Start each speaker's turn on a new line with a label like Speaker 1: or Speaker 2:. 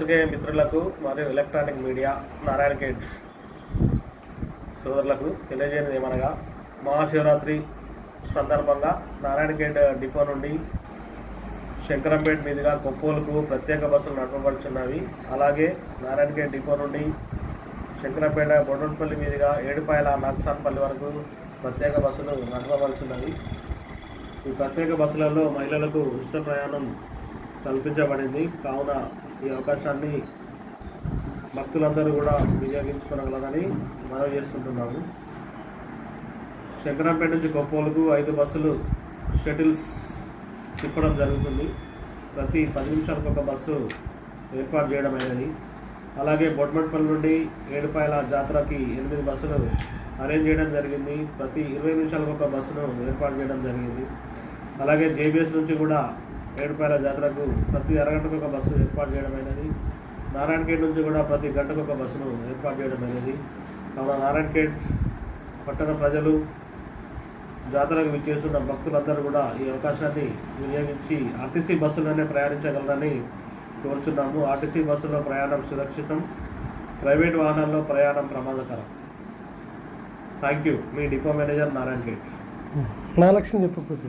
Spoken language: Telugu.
Speaker 1: పాత్రికేయ మిత్రులకు మరియు ఎలక్ట్రానిక్ మీడియా నారాయణ గేట్ సోదరులకు తెలియజేయనిది ఏమనగా మహాశివరాత్రి సందర్భంగా నారాయణ గేట్ డిపో నుండి శంకరంపేట మీదుగా కొప్పోలకు ప్రత్యేక బస్సులు నడపబడుచున్నవి. అలాగే నారాయణ గేట్ డిపో నుండి శంకరంపేట బొడన్పల్లి మీదుగా ఏడుపాయల నాగసాన్పల్లి వరకు ప్రత్యేక బస్సులు నడపబడుచున్నవి. ఈ ప్రత్యేక బస్సులలో మహిళలకు ఉచిత ప్రయాణం కల్పించబడింది. కావున ఈ అవకాశాన్ని భక్తులందరూ కూడా వినియోగించుకోగలరని మనవి చేసుకుంటున్నాము. శంకరంపేట నుంచి గొప్పోలకు ఐదు బస్సులు షటిల్స్ తిప్పడం జరుగుతుంది. ప్రతి పది నిమిషాలకు ఒక బస్సు ఏర్పాటు చేయడం అయినది అలాగే బొడ్మట్పల్లి నుండి ఏడుపాయల జాతరకి ఎనిమిది బస్సులు అరేంజ్ చేయడం జరిగింది. ప్రతి ఇరవై నిమిషాలకు ఒక బస్సును ఏర్పాటు చేయడం జరిగింది. అలాగే జేబీఎస్ నుంచి కూడా ఏడుపాయల జాతరకు ప్రతి అరగంటకు ఒక బస్సు ఏర్పాటు చేయడం అయినది. నుంచి కూడా ప్రతి గంటకు ఒక బస్సును ఏర్పాటు చేయడం అయినది. కావున నారాయణఖేడ్ పట్టణ ప్రజలు జాతరకు విచ్చేస్తున్న భక్తులందరూ కూడా ఈ అవకాశాన్ని వినియోగించి ఆర్టీసీ బస్సులోనే ప్రయాణించగలరని కోరుచున్నాము. ఆర్టీసీ బస్సులో ప్రయాణం సురక్షితం. ప్రైవేట్ వాహనాల్లో ప్రయాణం ప్రమాదకరం. థ్యాంక్ యూ మీ డిపో మేనేజర్ నారాయణ గేట్
Speaker 2: నా లక్ష్యం చెప్పకపోతే